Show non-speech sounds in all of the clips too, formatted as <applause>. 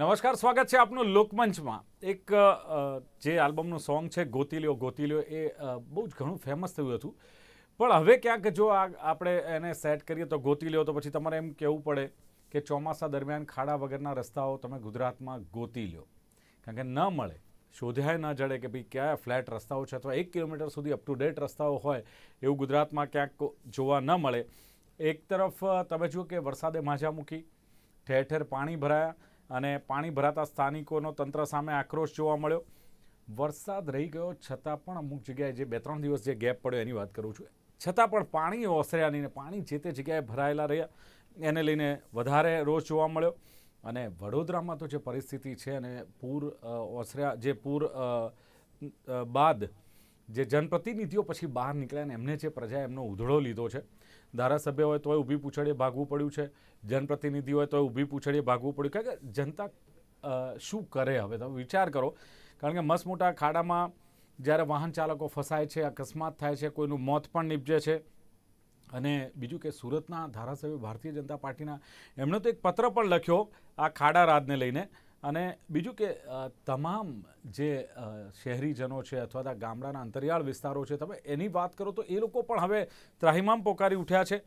નમસ્કાર, સ્વાગત છે આપનું લોકમંચમાં. એક જે આલ્બમનું સોંગ છે ગોતી લ્યો ગોતી લ્યો એ બહુ જ ઘણું ફેમસ થયું હતું. પણ હવે ક્યાંક જો આ, આપણે એને સેટ કરીએ તો ગોતી લ્યો તો પછી તમારે એમ કહેવું પડે કે ચોમાસા દરમિયાન ખાડા વગરના રસ્તાઓ તમે ગુજરાતમાં ગોતી લ્યો કારણ કે ન મળે, શોધ્યાય ન જડે કે ભાઈ કયા ફ્લેટ રસ્તાઓ છે અથવા એક કિલોમીટર સુધી અપ ટુ ડેટ રસ્તાઓ હોય એવું ગુજરાતમાં ક્યાંક જોવા ન મળે. એક તરફ તમે જુઓ કે વરસાદે માજા મૂકી ઠેર ઠેર પાણી ભરાયા અને પાણી ભરાતા સ્થાનિકોનો તંત્ર સામે આક્રોશ જોવા મળ્યો. વરસાદ રહી ગયો છતાં પણ અમુક જગ્યાએ જે બે ત્રણ દિવસ જે ગેપ પડ્યો એની વાત કરું છું. છતાં પણ પાણી ઓસર્યા નહીં પાણી જે તે જગ્યાએ ભરાયેલા રહ્યા, એને લઈને વધારે રોષ જોવા મળ્યો. અને વડોદરામાં તો જે પરિસ્થિતિ છે અને પૂર ઓસર્યા, જે પૂર બાદ જે જનપ્રતિનિધિઓ પછી બહાર નીકળ્યા ને એમને જે પ્રજાએ એમનો ઉધળો લીધો છે. ધારાસભ્ય હોય તોય ઊભી પૂછડીએ ભાગવું પડ્યું છે. જનપ્રતિનિધિ હોય તોય ઊભી પૂછડીએ ભાગવું પડ્યું. કારણ કે જનતા શું કરે હવે? તમે વિચાર કરો. કારણ કે મસમોટા ખાડામાં જ્યારે વાહન ચાલકો ફસાય છે, અકસ્માત થાય છે, કોઈનું મોત પણ નીપજે છે. અને બીજું કે સુરતના ધારાસભ્ય ભારતીય જનતા પાર્ટીના એમણે તો એક પત્ર પણ લખ્યો આ ખાડા રાજને લઈને. અને બીજું કે તમામ જે શહેરીજનો છે અથવા તો ગામડાના અંતરિયાળ વિસ્તારો છે, તમે એની વાત કરો તો એ લોકો પણ હવે ત્રાહિમામ પોકારી ઉઠ્યા છે.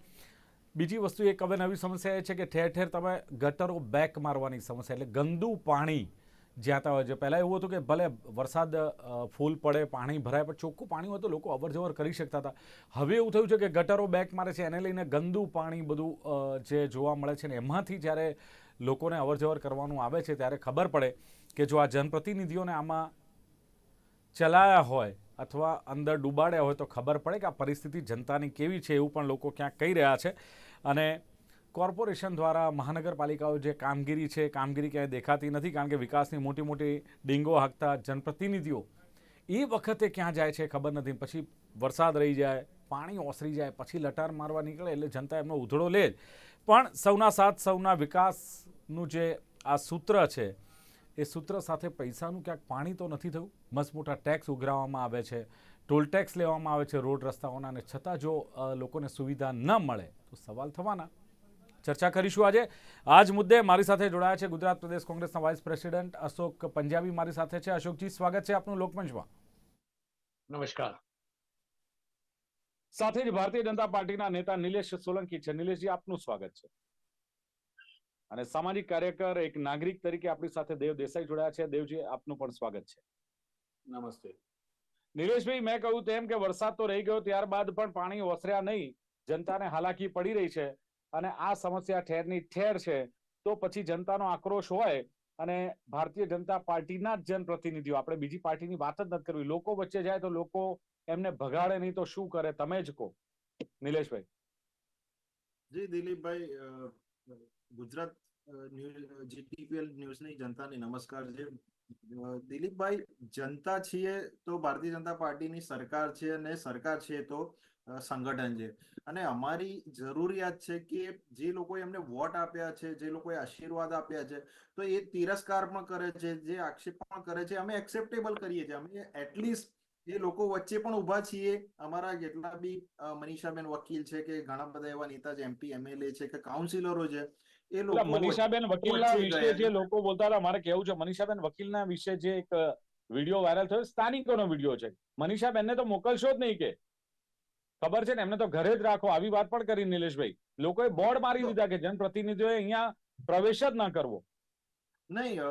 બીજી વસ્તુ એક હવે નવી સમસ્યા એ છે કે ઠેર ઠેર તમે ગટરો બેક મારવાની સમસ્યા એટલે ગંદુ પાણી જ્યાં ત્યાં હોય છે. પહેલાં એવું હતું કે ભલે વરસાદ ફૂલ પડે, પાણી ભરાય, પણ ચોખ્ખું પાણી હોય તો લોકો અવરજવર કરી શકતા હતા. હવે એવું થયું છે કે ગટરો બેક મારે છે, એને લઈને ગંદુ પાણી બધું જે જોવા મળે છે ને એમાંથી જ્યારે લોકોને અવરજવર કરવાનું આવે છે ત્યારે ખબર પડે કે જો આ જનપ્રતિનિધિઓને આમાં ચલાયા હોય અથવા અંદર ડૂબાડ્યા હોય તો ખબર પડે કે આ પરિસ્થિતિ જનતાની કેવી છે એવું પણ લોકો ક્યાંક કહી રહ્યા છે. અને કોર્પોરેશન દ્વારા મહાનગરપાલિકાઓ જે કામગીરી છે, કામગીરી ક્યાંય દેખાતી નથી કારણ કે વિકાસની મોટી મોટી ડીંગો હાંકતા જનપ્રતિનિધિઓ, એ વખતે ક્યાં જાય છે ખબર નથી. પછી વરસાદ રહી જાય, પાણી ઓસરી જાય, પછી લટાર મારવા નીકળે એટલે જનતા એમનો ઉધળો લે જ. પણ સૌના સાથ, સૌના વિકાસનું જે આ સૂત્ર છે, એ સૂત્ર સાથે પૈસાનું ક્યાંક પાણી તો નથી થયું? મસ્ત મોટા ટેક્સ ઉઘરાવવામાં આવે છે. ટોલ ટેક્સ લેવામાં આવે છે રોડ રસ્તાઓના અને છતાં જો લોકોને સુવિધા ન મળે તો સવાલ થવાના. ચર્ચા કરીશું આજે. આજ મુદ્દે મારી સાથે જોડાયા છે ગુજરાત પ્રદેશ કોંગ્રેસના વાઇસ પ્રેસિડેન્ટ અશોક પંજાબી મારી સાથે છે. અશોકજી સ્વાગત છે આપનું લોકમંચમાં. નમસ્કાર. સાથે જ ભારતીય જનતા પાર્ટીના નેતા નિલેશ સોલંકી છે. નિલેશજી આપનું સ્વાગત છે. અને સામાજિક કાર્યકર એક નાગરિક તરીકે આપણી સાથે દેવ દેસાઈ જોડાયા છે. દેવજી આપનું પણ સ્વાગત છે. નમસ્તે. નિલેશભાઈ, મેં કહ્યું તેમ કે વરસાદ તો રહી ગયો, ત્યારબાદ પણ પાણી ઓસર્યા નહીં. જનતાને હાલાકી પડી રહી છે અને આ સમસ્યા ઠેરની ઠેર છે. તો પછી જનતાનો આક્રોશ હોય અને ભારતીય જનતા પાર્ટીના જ જનપ્રતિનિધિઓ, આપણે બીજી પાર્ટીની વાત જ નથી કરવી. લોકો વચ્ચે જાય તો લોકો એમને ભગાડે નહીં તો શું કરે? તમે જ કહો. નિલેશભાઈ. જી, દિલીપભાઈ ગુજરાત ન્યૂઝ જીટીપીએલ ન્યૂઝની જનતાને નમસ્કાર છે. દિલીપભાઈ, જનતા છીએ તો ભારતીય જનતા પાર્ટીની સરકાર છે અને સરકાર છે તો સંગઠન છે. અને અમારી જરૂરિયાત છે કે જે લોકો એમને વોટ આપ્યા છે, જે લોકોએ આશીર્વાદ આપ્યા છે, તો એ તિરસ્કાર પણ કરે છે, જે આક્ષેપ પણ કરે છે, અમે એક્સેપ્ટેબલ કરીએ છીએ. અમે એટલીસ્ટ એ લોકો વચ્ચે પણ ઊભા છીએ, અમારા જેટલા બી મનીષાબેન વકીલ છે કે ઘણા બધા એવા નેતા છે એમપી એમએલએ છે કે કાઉન્સિલરો છે એ લોકો મનીષાબેન વકીલના વિશે જે લોકો બોલતા હતા મારે કેવું છે મનીષાબેન વકીલના વિશે જે એક વીડિયો વાયરલ થયો સ્થાનિકોનો વીડિયો છે. મનીષાબેનને તો મોકલશો જ નહીં કે. ખબર છે ને એમને તો ઘરે જ રાખો. આવી વાત પણ કરી નિલેશભાઈ. લોકોએ બોર્ડ મારી દીધા કે જનપ્રતિનિધિઓએ અહીંયા પ્રવેશ જ ના કરવો. નહીં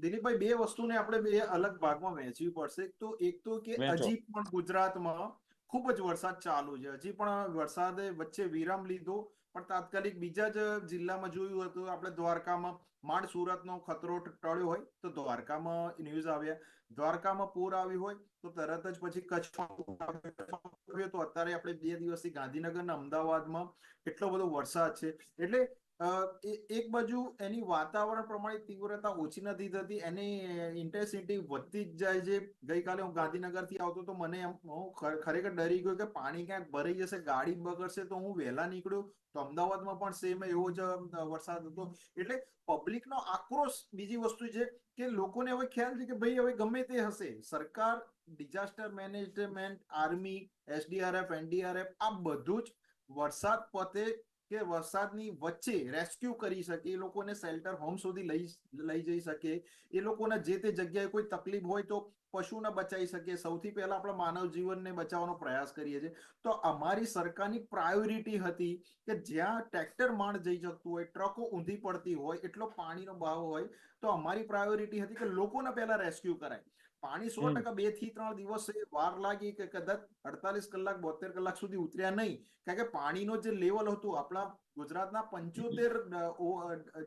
દિલીપભાઈ બે વસ્તુને આપણે બે અલગ ભાગમાં વહેંચવી પડશે. તો એક તો કે હજી પણ ગુજરાતમાં ખૂબ જ વરસાદ ચાલુ છે. હજી પણ વરસાદે વચ્ચે વિરામ લીધો. પણ તાત્કાલિક બીજા જ જિલ્લામાં જોયું હતું, આપણે દ્વારકામાં માંડ સુરતનો ખતરો ટળ્યો હોય તો દ્વારકામાં ન્યૂઝ આવ્યા. દ્વારકામાં પૂર આવ્યું હોય તો તરત જ પછી કચ્છમાં તો અત્યારે આપણે બે દિવસથી ગાંધીનગર અને અમદાવાદમાં એટલો બધો વરસાદ છે. એટલે એક બાજુ એની વાતાવરણ પ્રમાણે તીવ્રતા ઓછી નથી થતી, એની ઇન્ટેન્સિટી વધતી જ જાય છે. ગઈકાલે હું ગાંધીનગરથી આવતો તો મને એમ, હું ખરેખર ડરી ગયો કે પાણી ક્યાંક ભરાઈ જશે, ગાડી બગડશે, તો હું વહેલા નીકળ્યો. તો અમદાવાદમાં પણ સેમ એવો જ વરસાદ હતો. એટલે પબ્લિકનો આક્રોશ બીજી વસ્તુ છે કે લોકોને હવે ખ્યાલ છે કે ભાઈ હવે ગમે તે હશે. સરકાર disaster management army SDRF NDRF આ બધું જ વરસાદ પતે કે વરસાદની વચ્ચે રેસ્ક્યુ કરી શકે, એ લોકોને શેલ્ટર હોમ સુધી લઈ લઈ જઈ શકે. એ લોકોને જે તે જગ્યાએ કોઈ તકલીફ હોય તો પશુને બચાવી શકે. સૌથી પહેલા આપણે માનવ જીવનને બચાવવાનો પ્રયાસ કરીએ છીએ. તો અમારી સરકારની પ્રાયોરિટી હતી કે જ્યાં ટ્રેક્ટર માણ જઈ શકતું હોય ટ્રકો ઊંધી પડતી હોય, એટલો પાણીનો ભાવ હોય, તો અમારી પ્રાયોરિટી હતી કે લોકોને પહેલા રેસ્ક્યુ કરાય. પાણી સો ટકા બેથી ત્રણ દિવસ વાર લાગી કે કદાચ અડતાલીસ કલાક બોતેર કલાક સુધી ઉતર્યા નહીં. કારણ કે પાણીનો જે લેવલ હતું આપણા ગુજરાતના પંચોતેર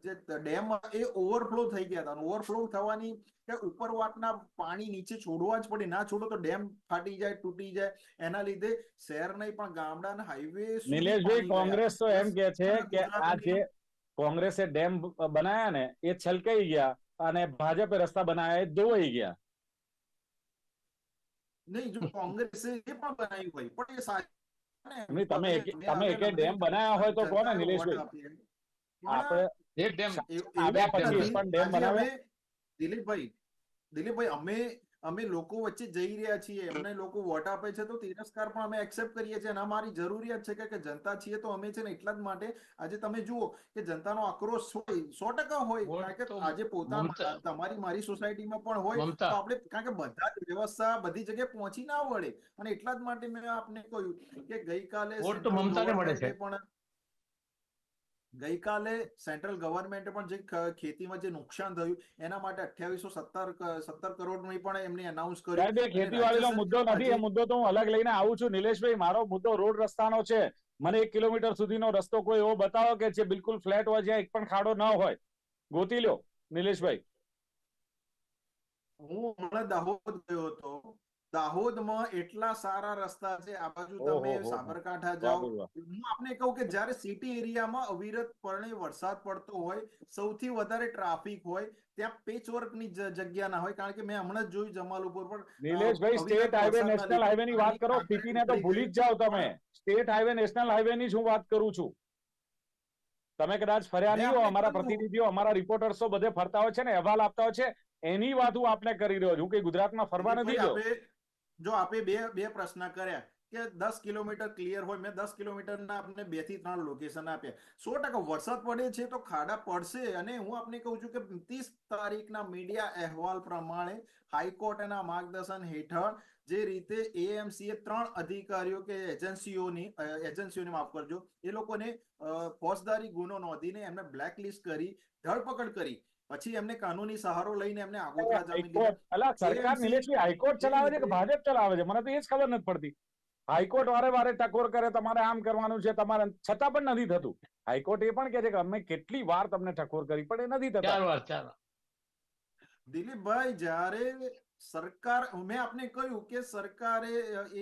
જે ડેમ એ ઓવરફ્લો થઈ ગયા હતા. ઓવરફ્લો થવાની કે ઉપરવાટના પાણી નીચે છોડવા જ પડે. ના છોડો તો ડેમ ફાટી જાય તૂટી જાય. એના લીધે શહેર નહીં પણ ગામડાના હાઈવે નિલેશભાઈ કોંગ્રેસ તો એમ કે છે કે આ જે કોંગ્રેસે ડેમ બનાયા ને એ છલકાઈ ગયા અને ભાજપે રસ્તા બનાવ્યા એ ધોવાઈ ગયા. નહીં જો કોંગ્રેસે એ પણ બનાવ્યું હોય પણ એ સાચું તમે એકે- તમે એક ડેમ બનાવ્યા હોય તો કોને નિલેશભાઈ? આપણે એક ડેમ આવ્યા પછી પણ ડેમ બનાવે? દિલીપભાઈ દિલીપભાઈ અમે અમે લોકો વચ્ચે જઈ રહ્યા છીએ એમને લોકો વોટ આપે છે તો તિરસ્કાર પણ અમે એક્સેપ્ટ કરીએ છીએ. અને અમારી જરૂરિયાત છે કે જનતા છીએ તો અમે છે ને એટલા જ માટે આજે તમે જુઓ કે જનતાનો આક્રોશ હોય સો ટકા હોય કારણ કે આજે પોતાના તમારી મારી સોસાયટીમાં પણ હોય તો આપણે કારણ કે બધા જ વ્યવસ્થા બધી જગ્યાએ પહોંચી ના વળે. અને એટલા જ માટે મેં આપને કહ્યું કે ગઈકાલે વોટ તો central મમતાને મળે છે. government એ પણ ગઈકાલે સેન્ટ્રલ ગવર્મેન્ટે પણ જે ખેતીમાં જે નુકસાન થયું એના માટે અઠ્યાવીસો સત્તર સત્તર કરોડની પણ એમને એનાઉન્સ કર્યું ખેતીવાડીનો મુદ્દો નથી એ મુદ્દો તો હું અલગ લઈને આવું છું. નિલેશભાઈ મારો મુદ્દો રોડ રસ્તાનો છે. મને એક કિલોમીટર સુધીનો રસ્તો કોઈ એવો બતાવો કે જે બિલકુલ ફ્લેટ હોય જ્યાં એક પણ ખાડો ન હોય. ગોતી લ્યો નિલેશભાઈ. હું હમણાં દાહોદ ગયો હતો. દાહોદમાં એટલા સારા રસ્તા છે. આ બાજુ તમે. સાબરકાંઠા જાઓ. હું આપને કહું કે જ્યારે સિટી એરિયામાં અવિરત પણે વરસાદ પડતો હોય સૌથી વધારે ટ્રાફિક હોય ત્યાં પેચવર્કની જ- જગ્યા ના હોય. કારણ કે મેં હમણાં જ જોયું જમાલપુર પર Nileshbhai state highway national highway ની વાત કરો સિટીને તો ભૂલી જ જાઓ તમે. સ્ટેટ હાઈવે નેશનલ હાઈવે ની શું હું વાત કરું છું. તમે કદાચ ફર્યા નહીં હો અમારા પ્રતિનિધિઓ અમારા રિપોર્ટર્સો બધે ફરતા હોય છે ને અહેવાલ આપતા હોય છે. એની વાત હું આપને કરી રહ્યો છું. કે ગુજરાતમાં ફરવા નથી ગયો. જો આપે બે બે પ્રશ્ન કર્યા કે દસ કિલોમીટર ક્લિયર હોય, મેં દસ કિલોમીટરના આપને બેથી ત્રણ લોકેશન આપ્યા. સો ટકા વરસાદ પડે છે તો ખાડા પડશે અને હું આપને કહું છું કે ત્રીસ તારીખના મીડિયા અહેવાલ પ્રમાણે હાઈકોર્ટના માર્ગદર્શન હેઠળ જે રીતે એએમસી એ ત્રણ અધિકારીઓ કે એજન્સીઓની એજન્સીઓને માફ કરજો, એ લોકોને ફોજદારી ગુનો નોંધીને એમને બ્લેકલિસ્ટ કરી, ધરપકડ કરી. પછી એમને કાનૂની સહારો લઈને એમને આગોતરા જામીન સરકાર નિલેશભાઈ હાઈકોર્ટ ચલાવે છે કે ભાજપ ચલાવે છે? મને તો એ જ ખબર નથી પડતી. હાઈકોર્ટ વારે વારે ટકોર કરે તમારે આમ કરવાનું છે તમારે છતાં પણ નથી થતું. હાઈકોર્ટ એ પણ કહે છે કે અમે કેટલી વાર તમને ટકોર કરી પણ એ નથી થતા. ચાર વાર ચાર વાર. દિલીપભાઈ જ્યારે સરકાર મેં આપને કહ્યું કે સરકારે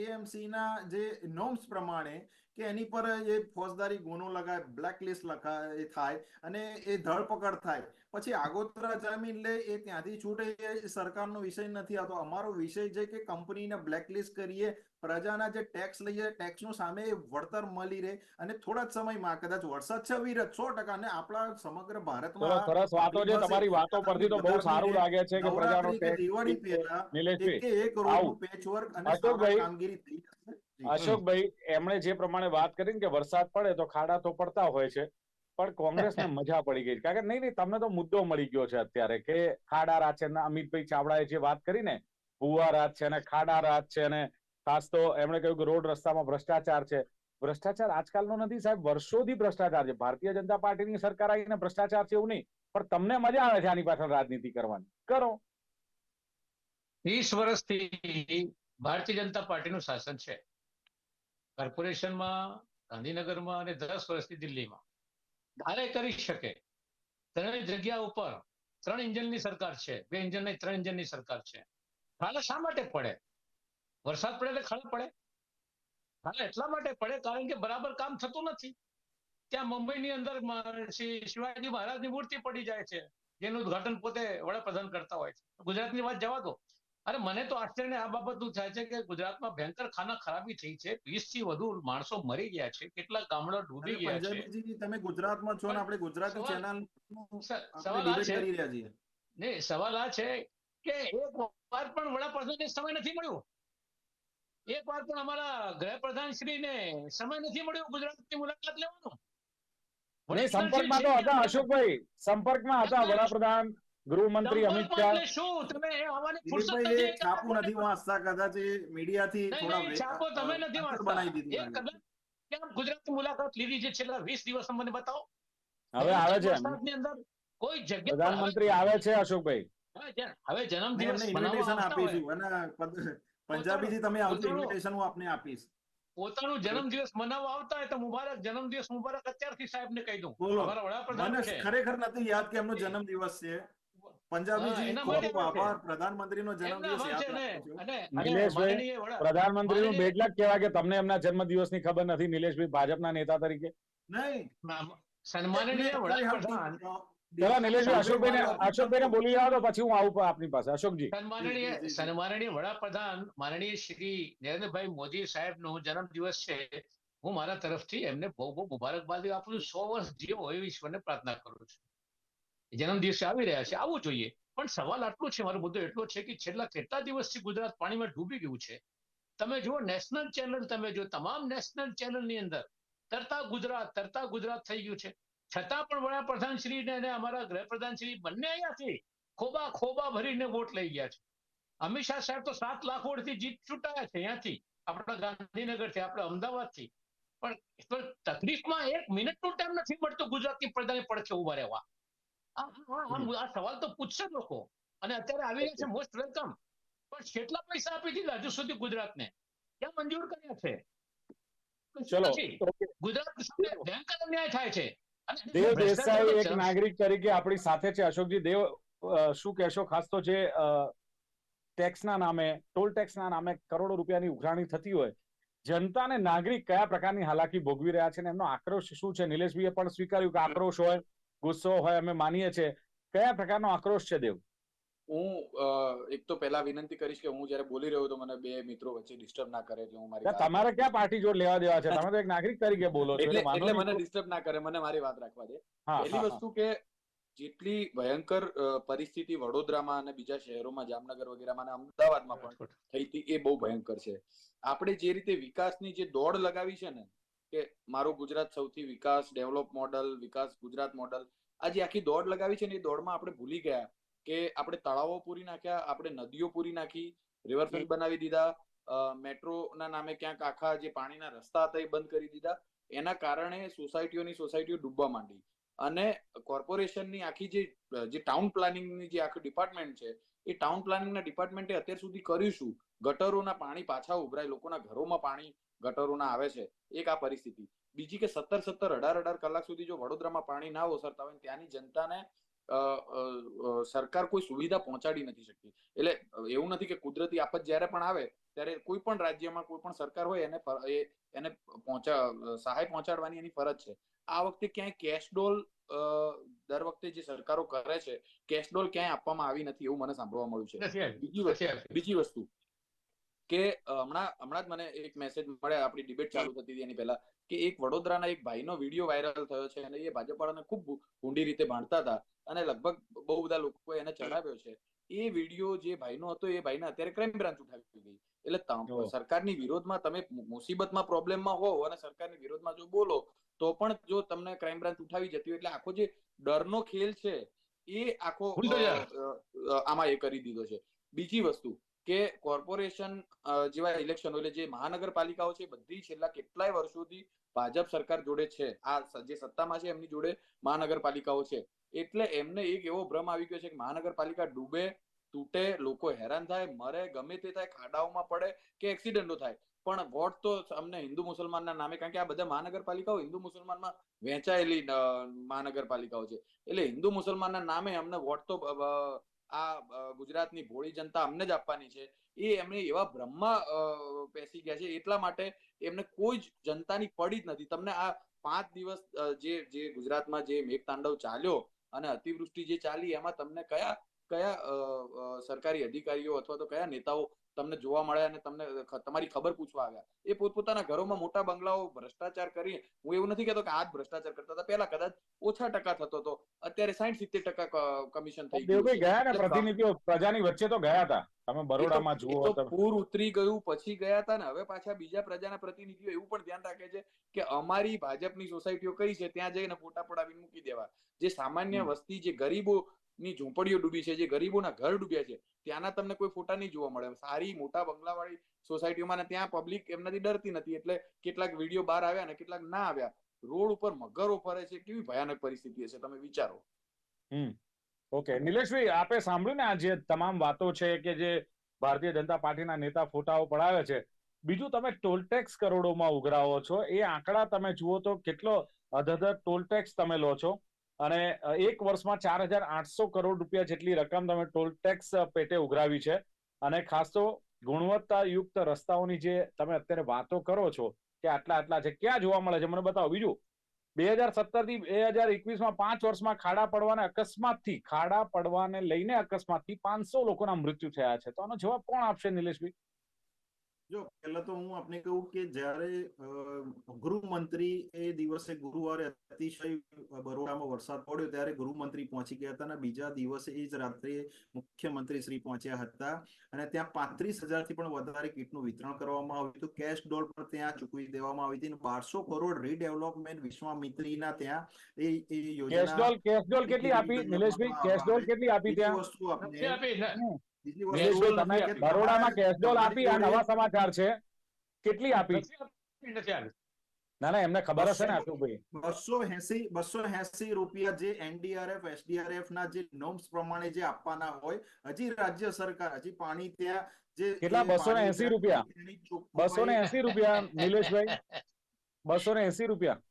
એએમસી ના જે નોર્મ્સ પ્રમાણે કે એની પર એ ફોજદારી ગુનો લગાય બ્લેકલિસ્ટ લખાય થાય અને એ ધરપકડ થાય પછી આગોતરા જામીન લે એ ત્યાંથી છૂટે એ સરકારનો વિષય નથી આવતો અમારો વિષય છે કે કંપનીને બ્લેકલિસ્ટ કરીએ પ્રજાના જે ટેક્સ લઈએ ટેક્સનું સામે વળતર મળી રહે અને થોડા જ સમયમાં કદાચ વરસાદ છે વિરત સો ટકા અને આપણા સમગ્ર ભારતમાં સરસ વાતો છે તમારી વાતો પરથી તો બહુ સારું લાગે છે કે પ્રજાનો ટેક્સ દિવાળી પહેલા એક આવું. રોડનું પેચવર્ક અને કામગીરી થઈ જશે. અશોકભાઈ એમણે જે પ્રમાણે વાત કરી ને કે વરસાદ પડે તો ખાડા તો પડતા હોય છે પણ કોંગ્રેસને <laughs> મજા પડી ગઈ. કારણ કે નહીં નહીં તમને તો મુદ્દો મળી ગયો છે અત્યારે કે ખાડા રાત છે અમિતભાઈ ચાવડાએ જે વાત કરી ને ભુવા રાત છે અને ખાડા રાત છે અને ખાસ તો એમણે કહ્યું કે રોડ રસ્તામાં ભ્રષ્ટાચાર છે. ભ્રષ્ટાચાર આજકાલનો નથી સાહેબ વર્ષોથી ભ્રષ્ટાચાર છે. ભારતીય જનતા પાર્ટીની સરકાર આવીને ભ્રષ્ટાચાર છે એવું નહીં પણ તમને મજા આવે છે આની પાછળ રાજનીતિ કરવાની. કરો. ત્રીસ વર્ષથી ભારતીય જનતા પાર્ટીનું શાસન છે. કોર્પોરેશનમાં, ગાંધીનગરમાં અને દસ વર્ષથી દિલ્હીમાં. ધારે કરી શકે. ત્રણેય જગ્યા ઉપર ત્રણ ઇન્જિનની સરકાર છે. બે ઇન્જિન નહીં, ત્રણ ઇન્જિનની સરકાર છે. ખાડા શા માટે પડે? વરસાદ પડે એટલે ખાડા પડે? ખાડા એટલા માટે પડે કારણ કે બરાબર કામ થતું નથી. ત્યાં મુંબઈની અંદર શિવાજી મહારાજની મૂર્તિ પડી જાય છે. જેનું ઉદઘાટન પોતે વડાપ્રધાન કરતા હોય છે. ગુજરાતની વાત જવા દો. અરે મને તો આશ્ચર્ય આ બાબતનું થાય છે કે ગુજરાતમાં ભયંકર ખાના ખરાબી થઈ છે. વીસથી વધુ માણસો મરી ગયા છે. કેટલા ગામડા ડૂબી ગયા છે? તમે ગુજરાતમાં છો ને આપણે ગુજરાતી ચેનલ સવાલ આ છે ને સવાલ આ છે કે એક વાર પણ વડાપ્રધાનને સમય નથી મળ્યો. એક વાર પણ અમારા ગૃહપ્રધાન શ્રીને સમય નથી મળ્યો ગુજરાતની મુલાકાત લેવાનો. સંપર્કમાં તો હતા અશોકભાઈ. સંપર્કમાં હતા વડાપ્રધાન. ગૃહમંત્રી અમિત શાહ શું? તમે એ આવવાની ફુરસત નથી એ છાપું નથી વાંચતા કદાચ એ મીડિયાથી થોડા છાપો તમે નથી વાંચતા. બનાવી એ દીધું લાગે. કદાચ કેમ ગુજરાતની મુલાકાત લીધી છે? છેલ્લા 20 દિવસ મને બતાવો. હવે આવે છે વરસાદની અંદર કોઈ જગ્યા પ્રધાનમંત્રી આવે છે અશોકભાઈ. હવે જન્મ મનાવવા ઇન્વિટેશન આપીશું. અને પંજાબીથી તમે આવજો ઇન્વિટેશન હું આપને આપીશ. પોતાનું જન્મદિવસ મનાવવા આવતા હોય તો મુબારક જન્મદિવસ મુબારક અત્યારથી સાહેબને કહી દઉં. અમારા વડાપ્રધાન છે. ખરેખર નથી યાદ કે એમનો જન્મદિવસ છે. પંજાબીજી ખૂબ. આભાર. પ્રધાનમંત્રીનો એમના જન્મદિવસ નિલેશભાઈ, પ્રધાનમંત્રીનું બેટલાક કહેવાય કે તમને એમના જન્મદિવસની ખબર નથી નિલેશભાઈ ભાજપના નેતા તરીકે? નહીં. સન્માનનીય વડાપ્રધાન ચલો નિલેશભાઈ અશોકભાઈને સાંભળવા- બોલી જાઓ તો પછી હું આવું આપની પાસે. અશોકજી. સન્માનનીય વડાપ્રધાન માનનીય શ્રી નરેન્દ્રભાઈ મોદી સાહેબનો જન્મદિવસ છે. હું મારા તરફથી એમને બહુ બહુ મુબારકબાદી આપું છું. સો વર્ષ જીવો એવી ઈશ્વરને પ્રાર્થના કરું છું. જન્મદિવસે આવી રહ્યા છે. આવવું જોઈએ. પણ સવાલ આટલો છે, મારો મુદ્દો એટલો છે કે છેલ્લા કેટલા દિવસથી ગુજરાત પાણીમાં ડૂબી ગયું છે? તમે જુઓ, નેશનલ ચેનલ, તમે જો તમામ નેશનલ ચેનલની અંદર તરતા ગુજરાત તરતા ગુજરાત થઈ ગયું છે. છતાં પણ વડાપ્રધાન શ્રી અમારા ગૃહપ્રધાન શ્રી બંને અહીંયાથી ખોબા ખોબા ભરીને વોટ લઈ ગયા છે. અમિત શાહ સાહેબ તો સાત લાખ વોટથી જીત ચૂંટાયા છે અહીંયાથી, આપણા ગાંધીનગરથી, આપણા અમદાવાદથી. પણ તકલીફમાં એક મિનિટનું ટાઈમ નથી મળતો ગુજરાતની પ્રજાને પડખે ઊભા રહેવા. આ સવાલ તો પૂછશે લોકો. અને અત્યારે આવી રહ્યા છે મોસ્ટ વેલકમ પણ કેટલા પૈસા આપી દીધા હજુ સુધી ગુજરાતને? ક્યાં મંજૂર કર્યા છે? ચલો ગુજરાત સામે ભયંકર અન્યાય થાય છે. દેવ દેસાઈ એક નાગરિક તરીકે આપણી સાથે છે અશોકજી. દેવ શું કહેશો? ખાસ તો જે ટેક્સના નામે ટોલ ટેક્સના નામે કરોડો રૂપિયાની ઉઘરાણી થતી હોય જનતા અને નાગરિક કયા પ્રકારની હાલાકી ભોગવી રહ્યા છે એમનો આક્રોશ શું છે? નિલેશભાઈએ પણ સ્વીકાર્યું કે આક્રોશ હોય. ગુસ્સો હોય અમે માનીએ છીએ. કયા પ્રકારનો આક્રોશ છે દેવ? હું એક તો પહેલા વિનંતી કરીશ કે હું જયારે બોલી રહ્યો તો મને બે મિત્રો વચ્ચે ડિસ્ટર્બ ના કરે એટલે હું મારી વાત- તમારે ક્યાં પાર્ટી જોડ લેવા દેવા છે? તમે તો એક નાગરિક તરીકે બોલો છો એટલે. મને ડિસ્ટર્બ ના કરે મને મારી વાત રાખવા દે. પહેલી. વસ્તુ કે જેટલી ભયંકર પરિસ્થિતિ વડોદરામાં અને બીજા શહેરોમાં જામનગર વગેરેમાં અને અમદાવાદમાં પણ થઈ હતી એ બહુ ભયંકર છે. આપણે જે રીતે વિકાસની જે દોડ લગાવી છે ને કે મારું ગુજરાત સૌથી વિકાસ ડેવલપ મોડલ વિકાસ ગુજરાત મોડલ. આ જે આખી દોડ લગાવી છે ને એ દોડમાં આપણે ભૂલી ગયા કે આપણે તળાવો પૂરી નાખ્યા આપણે નદીઓ પૂરી નાખી રિવરફ્રન્ટ બનાવી દીધા મેટ્રો ના નામે ક્યાંક આખા જે પાણીના રસ્તા હતા એ બંધ કરી દીધા. એના કારણે સોસાયટીઓની સોસાયટીઓ ડૂબવા માંડી. અને કોર્પોરેશનની આખી જે જે ટાઉન પ્લાનિંગની જે આખું ડિપાર્ટમેન્ટ છે એ ટાઉન પ્લાનિંગના ડિપાર્ટમેન્ટે અત્યાર સુધી કર્યું શું? ગટરોના પાણી પાછા ઉભરાય લોકોના ઘરોમાં પાણી ગટરોના આવે છે એક આ પરિસ્થિતિ. બીજી કે સત્તર સત્તર અઢાર અઢાર કલાક સુધી જો વડોદરામાં પાણી ના ઓસરતા હોય ત્યાંની જનતાને સરકાર કોઈ સુવિધા પહોંચાડી નથી શકતી. એટલે એવું નથી કે કુદરતી આફત જ્યારે પણ આવે ત્યારે કોઈ પણ રાજ્યમાં કોઈ પણ સરકાર હોય એને એને પહોંચા સહાય પહોંચાડવાની એની ફરજ છે. આ વખતે ક્યાંય કેશડોલ અ, દર વખતે જે સરકારો કરે છે કેશડોલ ક્યાંય આપવામાં આવી નથી એવું મને સાંભળવા મળ્યું છે. બીજી વસ્તુ નથી આવી. બીજી વસ્તુ કે હમણાં હમણાં જ મને એક મેસેજ મળ્યા આપણી ડિબેટ ચાલુ થતી હતી એની પહેલા કે એક વડોદરાના એક ભાઈનો વીડિયો વાયરલ થયો છે અને એ ભાજપવાળાને ખૂબ ઊંડી રીતે ભાંડતા હતા અને લગભગ બહુ બધા લોકોએ એને ચડાવ્યો છે. એ વીડિયો જે ભાઈનો હતો એ ભાઈને અત્યારે ક્રાઇમ બ્રાન્ચ ઉઠાવી ગઈ. એટલે સરકારની વિરોધમાં તમે મુસીબતમાં પ્રોબ્લેમમાં હો અને સરકારની વિરોધમાં જો બોલો તો પણ જો તમને ક્રાઇમ બ્રાન્ચ ઉઠાવી જતી હોય એટલે આખો જે ડરનો ખેલ છે એ આખો આમાં એ કરી દીધો છે. બીજી વસ્તુ કે કોર્પોરેશન જેવા ઇલેક્શનો એટલે જે મહાનગરપાલિકાઓ છે બધી છેલ્લા કેટલાય વર્ષોથી ભાજપ સરકાર જોડે છે. આ જે સત્તામાં છે એમની જોડે મહાનગરપાલિકાઓ છે. એટલે એમને એક એવો ભ્રમ આવી ગયો છે કે મહાનગરપાલિકા ડૂબે, તૂટે, લોકો હેરાન થાય, મરે, ગમે તે થાય, ખાડાઓમાં પડે કે એક્સિડન્ટો થાય. પણ વોટ તો અમને હિન્દુ મુસલમાનના નામે, કારણ કે આ બધા મહાનગરપાલિકાઓ હિન્દુ મુસલમાનમાં વહેંચાયેલી મહાનગરપાલિકાઓ છે. એટલે હિન્દુ મુસલમાનના નામે અમને વોટ તો આ ગુજરાતની ભોળી જનતા અમને જ આપવાની છે. એ એમને એવા અ, પેસી ગયા છે એટલા માટે એમને કોઈ જ જનતાની પડી જ નથી. તમને આ પાંચ દિવસ જે જે ગુજરાતમાં જે મેઘતાંડવ ચાલ્યો અને અતિવૃષ્ટિ જે ચાલી એમાં તમને કયા કયા સરકારી અધિકારીઓ અથવા તો કયા નેતાઓ તમને જોવા મળ્યા અને તમને તમારી ખબર પૂછવા આવ્યા? એ પોતપોતાના ઘરોમાં મોટા બંગલાઓ ભ્રષ્ટાચાર કરી હું એવું નથી કહેતો કે આ જ ભ્રષ્ટાચાર કરતા હતા. પહેલા કદાચ ઓછા ટકા થતો હતો. અત્યારે સાઈઠ સિત્તેર ટકા કમિશન થઈ ગયું ગયા ને પ્રતિનિધિઓ? પ્રજાની વચ્ચે તો ગયા હતા. તમે બરોડામાં જુઓ તો પૂર ઉતરી ગયું પછી ગયા હતા ને. હવે પાછા બીજા પ્રજાના પ્રતિનિધિઓ એવું પણ ધ્યાન રાખે છે કે અમારી ભાજપની સોસાયટીઓ કઈ છે? ત્યાં જઈને ફોટા પડાવીને મૂકી દેવા. જે સામાન્ય વસ્તી જે ગરીબોની ઝૂંપડીઓ ડૂબી છે, જે ગરીબોના ઘર ડૂબ્યા છે, ત્યાંના તમને કોઈ ફોટા નહીં જોવા મળે. સારી મોટા બંગલાવાળી સોસાયટીઓમાં ત્યાં પબ્લિક એમનાથી ડરતી નથી, એટલે કેટલાક વીડિયો બહાર આવ્યા ને કેટલાક ના આવ્યા. રોડ ઉપર મગરો ફરે છે, કેવી ભયાનક પરિસ્થિતિ હશે, તમે વિચારો. ઓકે નિલેશભાઈ, આપે સાંભળ્યું ને આ જે તમામ વાતો છે કે જે ભારતીય જનતા પાર્ટીના નેતા ફોટાઓ પડાવે છે, બીજું તમે ટોલ ટેક્સ કરોડોમાં ઉઘરાવો છો, એ આંકડા તમે જુઓ તો કેટલો અધધર ટોલ ટેક્સ તમે લો છો? અને એક વર્ષમાં ચાર હજાર આઠસો કરોડ રૂપિયા જેટલી રકમ તમે ટોલ ટેક્સ પેટે ઉઘરાવી છે. અને ખાસ તો ગુણવત્તાયુક્ત રસ્તાઓની જે તમે અત્યારે વાતો કરો છો કે આટલા આટલા છે, ક્યાં જોવા મળે છે? મને બતાવો. બીજું, બે હજાર સત્તરથી બે હજાર એકવીસમાં પાંચ વર્ષમાં ખાડા પડવાના અકસ્માતથી, ખાડા પડવાને લઈને અકસ્માતથી પાંચસો લોકોના મૃત્યુ થયા છે. તો આનો જવાબ કોણ આપશે નિલેશભાઈ? જો પહેલા તો હું આપને કહું કે જ્યારે ગૃહમંત્રી એ દિવસે ગુરુવારે અતિશય બરોડામાં વરસાદ પડ્યો ત્યારે ગૃહમંત્રી પહોંચી ગયા હતા અને બીજા દિવસે એ જ રાત્રે મુખ્યમંત્રી શ્રી પહોંચ્યા હતા. અને ત્યાં પાંત્રીસ હજારથી પણ વધારે કીટનું વિતરણ કરવામાં આવ્યું હતું. કેશ ડોલ પણ ત્યાં ચૂકવી દેવામાં આવી હતી અને બારસો કરોડ રીડેવલપમેન્ટ વિશ્વામિત્રીના ત્યાં એ એ યોજના કેશ ડોલ કેટલી આપી નિલેશભાઈ? કેશડોલ કેટલી આપી ત્યાં? વસ્તુ આપી બરોડામાં કેશડોલ આપી આ નવા સમાચાર છે કેટલી આપી. ના ના એમને ખબર હશે ને આટલું બસો એસી બસો એસી રૂપિયા જે એનડીઆરએફ એસડીઆરએફ ના જે નોમ્સ પ્રમાણે જે આપવાના હોય હજી રાજ્ય સરકાર હજી પાણી ત્યાં જે કેટલા? બસો ને એસી રૂપિયા? બસો ને એસી રૂપિયા નિલેશભાઈ બસો ને એસી રૂપિયા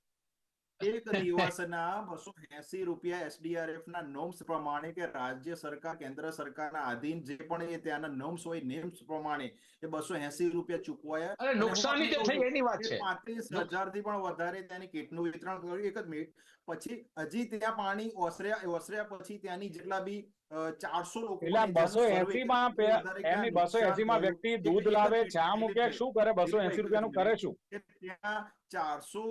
એક દિવસના <laughs> બસો એસી રૂપિયા એસડીઆરએફ ના નોમ્સ પ્રમાણે કે રાજ્ય સરકાર કેન્દ્ર સરકારના આધીન જે પણ એ ત્યાંના નોમ્સ હોય નેમ્સ પ્રમાણે એ બસો એસી રૂપિયા ચૂકવાયા. અરે નુકસાની જે થઈ એની વાત છે. પાંત્રીસ હજારથી પણ વધારે ત્યાંની કીટનું વિતરણ કર્યું. એક જ મિનિટ. પછી હજી ત્યાં પાણી ઓસર્યા ઓસર્યા પછી ત્યાંની જેટલા બી ચારસો લોકો એટલે બસો એસી માં એમની બસો એસી માં વ્યક્તિ દૂધ લાવે ચા મૂકે શું કરે બસો એસી રૂપિયાનું કરે શું? ત્યાં ચારસો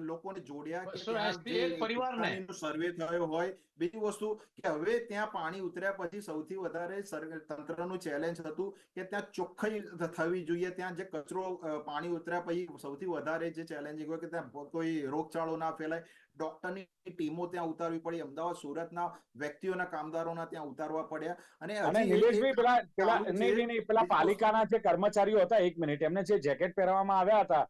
લોકોને જોડ્યા કે 280 ત્યાં જે એક પરિવારને. સર્વે થયો હોય. બીજી વસ્તુ કે હવે ત્યાં પાણી ઉતર્યા પછી સૌથી વધારે તંત્રનું ચેલેન્જ હતું કે ત્યાં ચોખ્ખાઈ થવી જોઈએ. ત્યાં જે કચરો પાણી ઉતર્યા પછી સૌથી વધારે જે ચેલેન્જિંગ હોય કે ત્યાં કોઈ રોગચાળો ના ફેલાય. ડોક્ટરની ટીમો ત્યાં ઉતારવી પડી અમદાવાદ સુરતના વ્યક્તિઓના કામદારોના ત્યાં ઉતારવા પડ્યા. અને નિલેશભાઈ પેલા પેલા નહીં નહીં નહીં, પેલા પાલિકાના જે કર્મચારીઓ હતા એક મિનિટ એમને જે જેકેટ પહેરવામાં આવ્યા હતા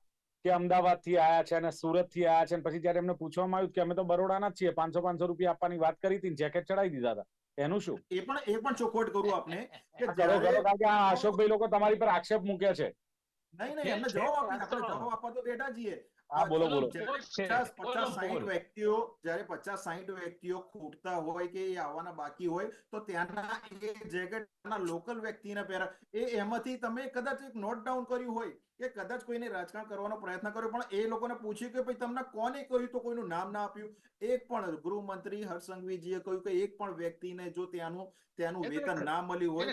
કે અમદાવાદથી આયા છે અને સુરતથી આયા છે અને પછી જયારે એમને પૂછવામાં આવ્યું કે અમે તો બરોડાના જ છીએ પાંચસો પાંચસો રૂપિયા આપવાની વાત કરી હતી જેકેટ ચડાવી દીધા હતા. એનું શું? એ પણ એ પણ ચોખવટ કરું આપને કે અશોકભાઈ લોકો તમારી પર આક્ષેપ મૂકે છે. નહીં નહીં એમને જવાબ આપી આપણે જવાબ આપવા તો બેઠા છીએ. હા બોલો બોલો છે. પચાસ પચાસ સાહીઠ વ્યક્તિઓ જ્યારે પચાસ સાહીઠ વ્યક્તિઓ ખૂટતા હોય કે એ આવવાના બાકી હોય તો ત્યાંના એ જેકેટ લોકલ વ્યક્તિને પહેરા એ એમાંથી તમે કદાચ એક નોટ ડાઉન કર્યું હોય કે કદાચ કોઈને રાજકારણ કરવાનો પ્રયત્ન કર્યો પણ એ લોકોને પૂછ્યું કે ભાઈ તમને કોને કહ્યું તો કોઈનું નામ ના આપ્યું? એક પણ ગૃહમંત્રી હર્ષ કહ્યું કે એક પણ વ્યક્તિને જો ત્યાંનું ત્યાંનું વેતન ના મળ્યું હોય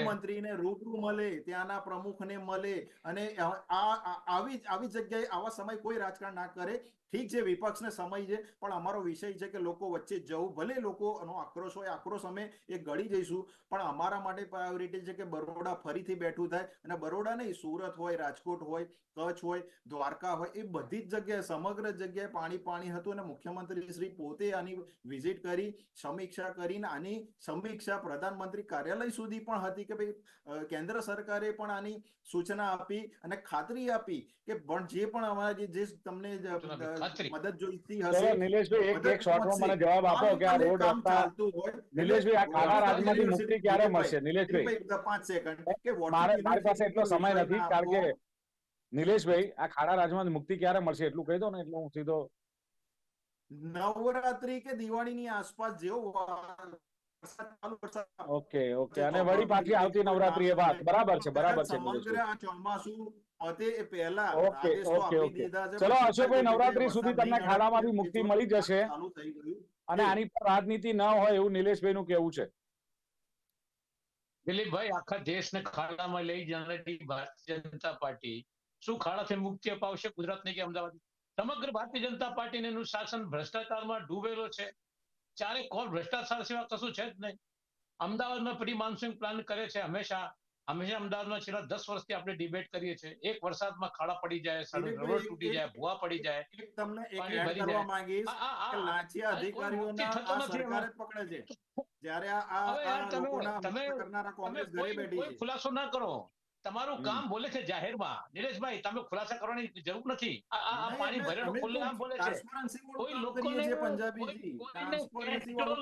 ગૃહમંત્રીને રૂબરૂ મળે ત્યાંના પ્રમુખને મળે અને આ- આવી આવી જગ્યાએ આવા સમય કોઈ રાજકારણ ના કરે ઠીક છે, વિપક્ષને સમય છે, પણ અમારો વિષય છે કે લોકો વચ્ચે જવું, ભલે લોકોનો આક્રોશ હોય, આક્રોશ અમે એ ગળી જઈશું, પણ અમારા માટે પ્રાયોરિટી છે કે બરોડા ફરીથી બેઠું થાય અને બરોડા નહીં, સુરત હોય, રાજકોટ હોય, કચ્છ હોય, દ્વારકા હોય, એ બધી જ જગ્યાએ, સમગ્ર જગ્યાએ પાણી પાણી હતું અને મુખ્યમંત્રી શ્રી પોતે આની વિઝિટ કરી, સમીક્ષા કરીને આની સમીક્ષા પ્રધાનમંત્રી કાર્યાલય સુધી પણ હતી કે ભાઈ કેન્દ્ર સરકારે પણ આની સૂચના આપી અને ખાતરી આપી કે પણ જે પણ અમારા જે તમને. મદદ જોઈતી હશે. નિલેશભાઈ એક એક શોર્ટમાં મને જવાબ આપો કે આ રોડ રસ્તા નિલેશભાઈ આ ખાડા રાજમાંથી મુક્તિ ક્યારે મળશે? નિલેશભાઈ. પાંચ સેકન્ડ કે મારે મારી પાસે એટલો સમય નથી કારણ કે નિલેશભાઈ આ ખાડા રાજમાં મુક્તિ ક્યારે મળશે એટલું કહી દો ને એટલે હું સીધો નવરાત્રી કે દિવાળીની આસપાસ જેવો ઓકે ઓકે. અને વળી પાછી આવતી નવરાત્રી એ વાત. બરાબર છે બરાબર છે સમગ્ર આ ચોમાસું પતે પહેલા ઓકે, ઓકે, ઓકે. ચલો અશોકભાઈ, નવરાત્રી સુધી તમને ખાડામાંથી મુક્તિ મળી જશે. અને આની પર રાજનીતિ ન હોય એવું નિલેશભાઈ નું કેવું છે. દિલીપભાઈ આખા દેશને ખાડામાં લઈ જનારી ભારતીય જનતા પાર્ટી શું ખાડાથી મુક્તિ અપાવશે ગુજરાતને કે અમદાવાદ સમગ્ર ભારતીય જનતા પાર્ટીનું શાસન ભ્રષ્ટાચારમાં ડૂબેલો છે. ચારે કોણ ભ્રષ્ટાચાર સિવાય કશું છે જ નહીં. અમદાવાદમાં પ્રી માન્સૂન પ્લાન કરે છે હંમેશા. હંમેશા અમદાવાદમાં છેલ્લા દસ વર્ષથી આપણે ડિબેટ કરીએ છીએ એક વરસાદમાં ખાડા પડી જાય રોડ તૂટી જાય ભૂવા પડી જાય તમને એક એડ કરવા. માંગીશ કે લાંચિયા આ કોઈ મુક્તિ અધિકારીઓના આ સરકાર જ પકડે છે. જ્યારે આ આ હવે યાર આ તમે- લોકોના તમે- મુક્ત કરનારા કોંગ્રેસ ઘરે બેઠી છે. ખુલાસો ના કરો. તમારું કામ બોલે છે જાહેરમાં. નિલેશભાઈ તમે ખુલાસા કરવાની જરૂર નથી. આ પાણી ભરેલું તો બોલે છે. કોઈ લોકોને કામ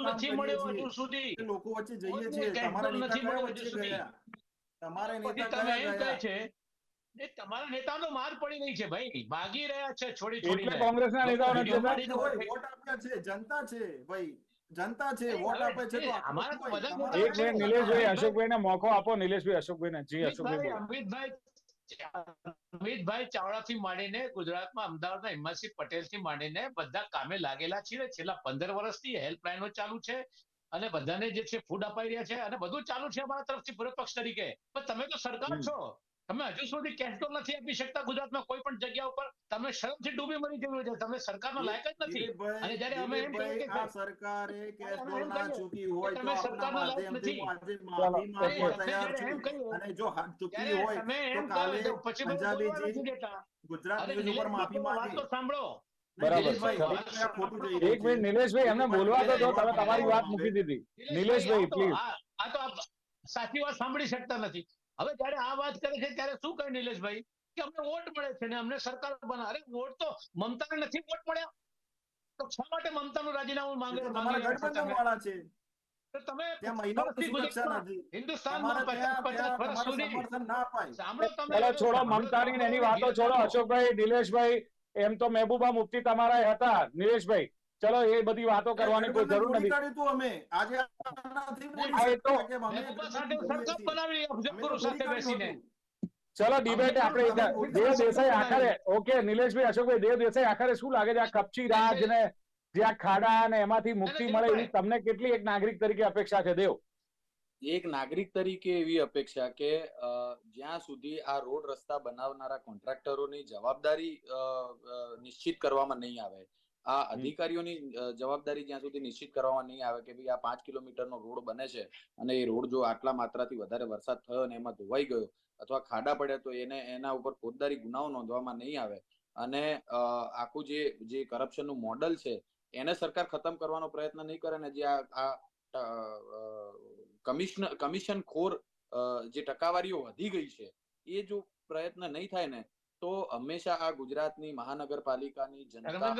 નથી મળ્યો હજુ સુધી. લોકો વચ્ચે જઈએ છીએ. તમારા નથી મળ્યો હજુ સુધી. તમારા નેતા તમે એમ કહે છે એ તમારા નેતાનો માર પડી રહી છે ભાઈ. ભાગી રહ્યા છે છોડી એટલે છોડીને. કોંગ્રેસના પાડીને વોટ આપ્યા છે જનતા છે ભાઈ. જનતા છે વોટ આપે છે તો અમારા તો હોય. બધા તમારા એક મિનિટ નિલેશભાઈ અશોકભાઈને મોકો આપો નિલેશભાઈ અશોકભાઈને જી અશોકભાઈ અમિતભાઈ. અમિતભાઈ ચાવડાથી માંડીને ગુજરાતમાં અમદાવાદના હિંમતસિંહ પટેલથી માંડીને બધા કામે લાગેલા છીએ છેલ્લા પંદર વર્ષથી હેલ્પલાઈનો ચાલુ છે. અને બધાને જે છે ફૂડ અપાઈ રહ્યા છે અને બધું ચાલુ છે અમારા તરફથી પૂર્વ પક્ષ તરીકે. પણ તમે તો સરકાર છો. તમે હજુ સુધી કેશ નથી આપી શકતા ગુજરાતમાં કોઈ પણ જગ્યા ઉપર. તમે શરમથી ડૂબી મરી જવું છે. તમે સરકારનો લાયક જ નથી. અને જ્યારે અમે એમ કહીએ કે સરકારે એમ ના ચૂકી હોય તો તમે સરકારનો લાયક નથી. આજે માફી માંગવા તૈયાર છું. અને જો હાથ ચૂકી હોય તો કાલે નથી દેતા. ગુજરાત ન્યૂઝ ઉપર માફી માંગી તો સાંભળો. બરાબર એક મિનિટ નિલેશભાઈ એમને બોલવા તો તમે તમારી વાત મૂકી દીધી. નિલેશભાઈ, પ્લીઝ આ તો- સાચી વાત સાંભળી શકતા નથી. હવે જયારે આ વાત કરે છે ત્યારે શું કહે નિલેશભાઈ? કે અમને વોટ મળે છે ને અમને સરકાર બના અરે વોટ તો મમતાને નથી વોટ મળ્યા. તો શા માટે મમતાનું રાજીનામું માંગે છો તમે? હિન્દુસ્તાનમાં પચાસ પચાસ વર્ષ સુધી સાંભળો તમે. છોડો મમતાની એની વાતો છોડો અશોકભાઈ નિલેશભાઈ એમ તો મહેબૂબા મુફ્તી તમારા હતા નિલેશભાઈ. ચલો એ બધી વાતો કરવાની કોઈ જરૂર નથી. અમે. આજે. ચલો ડિબેટ આપણે દેવ દેસાઈ આખરે ઓકે નિલેશભાઈ અશોકભાઈ દેવ દેસાઈ આખરે શું લાગે છે આ કપચી રાજ ને જે આ ખાડા ને એમાંથી મુક્તિ મળે એવી તમને કેટલી એક નાગરિક તરીકે અપેક્ષા છે? દેવ. એક નાગરિક તરીકે એવી અપેક્ષા કે જ્યાં સુધી આ રોડ રસ્તા બનાવનારા કોન્ટ્રાક્ટરોની જવાબદારી નિશ્ચિત કરવામાં નહીં આવે આ અધિકારીઓની જવાબદારી જ્યાં સુધી નિશ્ચિત કરવામાં નહીં આવે કે ભાઈ આ પાંચ કિલોમીટરનો રોડ બને છે અને એ રોડ જો આટલા માત્રાથી વધારે વરસાદ થયો અને એમાં ધોવાઈ ગયો અથવા ખાડા પડ્યા તો એને એના ઉપર ફોજદારી ગુનાઓ નોંધવામાં નહીં આવે અને આખું જે જે કરપ્શનનું મોડલ છે એને સરકાર ખતમ કરવાનો પ્રયત્ન નહીં કરે ને જે આ કમિશન કમિશન ખોર જે ટકાવારીઓ વધી ગઈ છે એ જો પ્રયત્ન નહીં થાય ને તો હંમેશા આ ગુજરાતની મહાનગરપાલિકાની જનતા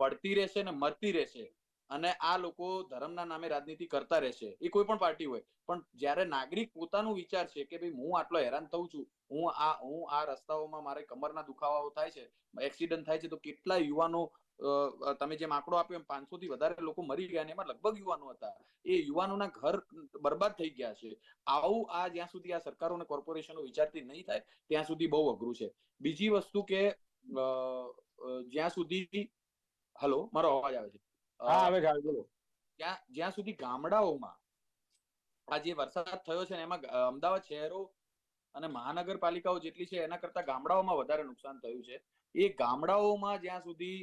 પડતી રહેશે ને મરતી રહેશે. અને આ લોકો ધર્મના નામે રાજનીતિ કરતા રહેશે એ કોઈ પણ પાર્ટી હોય. પણ જ્યારે નાગરિક પોતાનું વિચાર છે કે ભાઈ હું આટલો હેરાન થઉં છું, હું આ હું આ રસ્તાઓમાં મારે કમરના દુખાવાઓ થાય છે, એક્સિડન્ટ થાય છે, તો કેટલા યુવાનો તમે જેમ આંકડો આપ્યો એમ પાંચસો થી વધારે લોકો મરી ગયા અને એમાં લગભગ યુવાનો હતા. એ યુવાનોના ઘર બરબાદ થઈ ગયા છે. આવું આ જ્યાં સુધી આ સરકારો અને કોર્પોરેશનો વિચારતી નહીં થાય, ત્યાં સુધી બહુ અઘરું છે. બીજી વસ્તુ કે જ્યાં સુધી, હલો, મારો અવાજ આવે છે. હા આવે છે બોલો. જ્યાં જ્યાં સુધી ગામડાઓમાં આ જે વરસાદ થયો છે ને એમાં અમદાવાદ શહેરો અને મહાનગરપાલિકાઓ જેટલી છે એના કરતા ગામડાઓમાં વધારે નુકસાન થયું છે. એ ગામડાઓમાં જ્યાં સુધી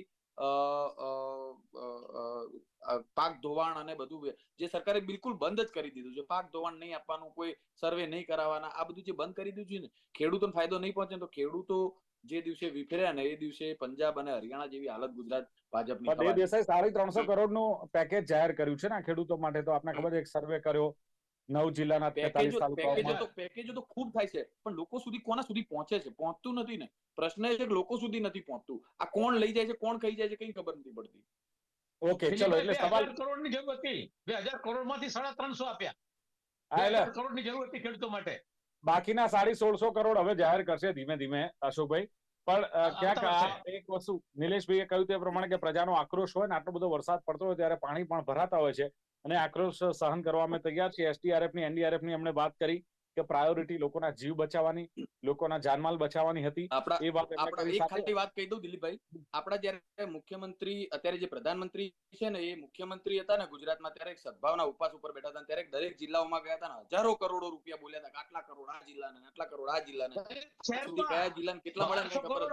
પાક ધોવાણ અને બધું જે સરકારે બિલકુલ બંધ જ કરી દીધું છે. પાક ધોવાણ નહીં આપવાનું કોઈ સર્વે નહીં કરાવવાના આ બધું જે બંધ કરી દીધું છે ને ખેડૂતોને ફાયદો નહીં પહોંચે તો ખેડૂતો જે દિવસે વિફર્યા ને એ દિવસે પંજાબ અને હરિયાણા જેવી હાલત ગુજરાત ભાજપની દેસાઈ સાડી ત્રણસો કરોડનું પેકેજ જાહેર કર્યું છે ને ખેડૂતો માટે તો આપને ખબર એક સર્વે કર્યો નવ જિલ્લાના પેકેજો પેકેજો તો પેકેજો તો ખૂબ થાય છે પણ લોકો સુધી કોના સુધી પહોંચે છે? પહોંચતું નથી ને. પ્રશ્ન એ છે કે લોકો સુધી નથી પહોંચતું. આ કોણ લઈ જાય છે કોણ ખાઈ જાય છે કઈ ખબર નથી પડતી. ઓકે ચલો એટલે સવાલ કરોડની જરૂર હતી. બે હજાર કરોડમાંથી સાડા ત્રણસો આપ્યા. હા એટલે હજાર કરોડની જરૂર હતી ખેડૂતો માટે. બાકીના સાડી સોળસો કરોડ હવે જાહેર કરશે ધીમે ધીમે અશોકભાઈ. પણ ક્યાંક આ એક વસ્તુ નિલેશભાઈએ કહ્યું તે પ્રમાણે કે પ્રજાનો આક્રોશ હોય ને આટલો બધો વરસાદ પડતો હોય ત્યારે પાણી પણ ભરાતા હોય છે. અને આક્રોશ સહન કરવા અમે તૈયાર છીએ. એસટીઆરએફની એનડીઆરએફની અમને વાત કરી. કે પ્રાયોરિટી લોકોના જીવ બચાવવાની લોકોના જાનમાલ બચાવવાની હતી. એ વાત આપણે એક ખાલી વાત કહી દઉં દિલીપભાઈ. આપણા જયારે મુખ્યમંત્રી અત્યારે જે પ્રધાનમંત્રી છે ને એ મુખ્યમંત્રી હતા ને ગુજરાતમાં ત્યારે એક સદભાવના ઉપવાસ ઉપર બેઠા હતા ત્યારે દરેક જિલ્લાઓમાં ગયા હતા ને હજારો કરોડો રૂપિયા બોલ્યા હતા કે આટલા કરોડ આ જિલ્લાને આટલા કરોડ આ જિલ્લાને. કયા જિલ્લાને કેટલા મળે ખબર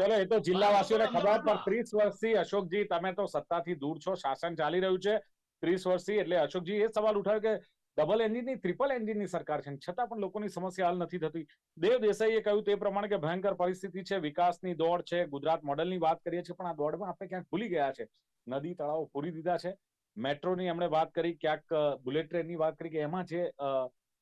ચલો એ તો જિલ્લાવાસીઓને ખબર પણ ત્રીસ વર્ષથી અશોકજી તમે તો સત્તાથી દૂર છો શાસન ચાલી રહ્યું છે. ત્રીસ વર્ષથી એટલે અશોકજી એ સવાલ ઉઠાવ્યો કે ડબલ એન્જિનની ટ્રિપલ એન્જિનની સરકાર છે. છતાં પણ લોકોની સમસ્યા હલ નથી થતી. દેવ દેસાઈએ કહ્યું તે પ્રમાણે કે ભયંકર પરિસ્થિતિ છે, વિકાસની દોડ છે. ગુજરાત મોડલની વાત કરીએ છીએ, પણ આ દોડમાં આપણે ક્યાંક ભૂલી ગયા છે. નદી, તળાવો પૂરી દીધા છે. મેટ્રોની એમણે વાત કરી, ક્યાંક બુલેટ ટ્રેનની વાત કરી કે એમાં જે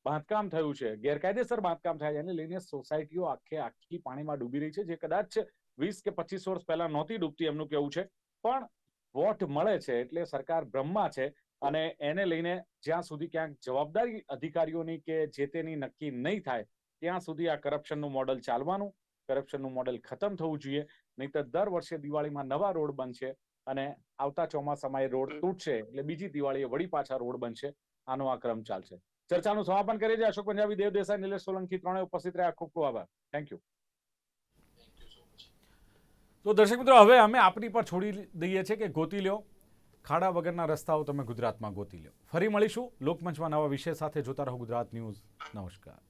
બાંધકામ થયું છે, ગેરકાયદેસર બાંધકામ થાય છે, એને લઈને સોસાયટીઓ આખે આખી પાણીમાં ડૂબી રહી છે, જે કદાચ વીસ કે પચીસ વર્ષ પહેલા નહોતી ડૂબતી એમનું કેવું છે. પણ વોટ મળે છે એટલે સરકાર બ્રહ્મા છે અને એને લઈને જ્યાં સુધી ક્યાંક જવાબદારી અધિકારીઓની કે જે તેની નક્કી નહીં થાય, ત્યાં સુધી આ કરપ્શનનું મોડલ ચાલવાનું કરપ્શનનું મોડલ ખતમ થવું જોઈએ. નહીતર દર વર્ષે દિવાળીમાં નવા રોડ બનશે અને આવતા ચોમાસામાં એ રોડ તૂટશે એટલે બીજી દિવાળીએ વળી પાછા રોડ બનશે. આનો આ ક્રમ ચાલશે. ચર્ચાનું સમાપન કરીએ છીએ. અશોક પંજાબી, દેવ દેસાઈ, નિલેશ સોલંકી ત્રણે ઉપસ્થિત રહ્યા. ખૂબ ખૂબ આભાર. થેન્ક યુ તો દર્શક મિત્રો, હવે અમે આપની પર છોડી દઈએ છીએ કે ગોતી લ્યો. ખાડા વગરના રસ્તાઓ તમે ગુજરાતમાં ગોતી લો ફરી મળીશું. લોકમંચમાં નવા વિષય સાથે જોતા રહો ગુજરાત ન્યૂઝ. નમસ્કાર.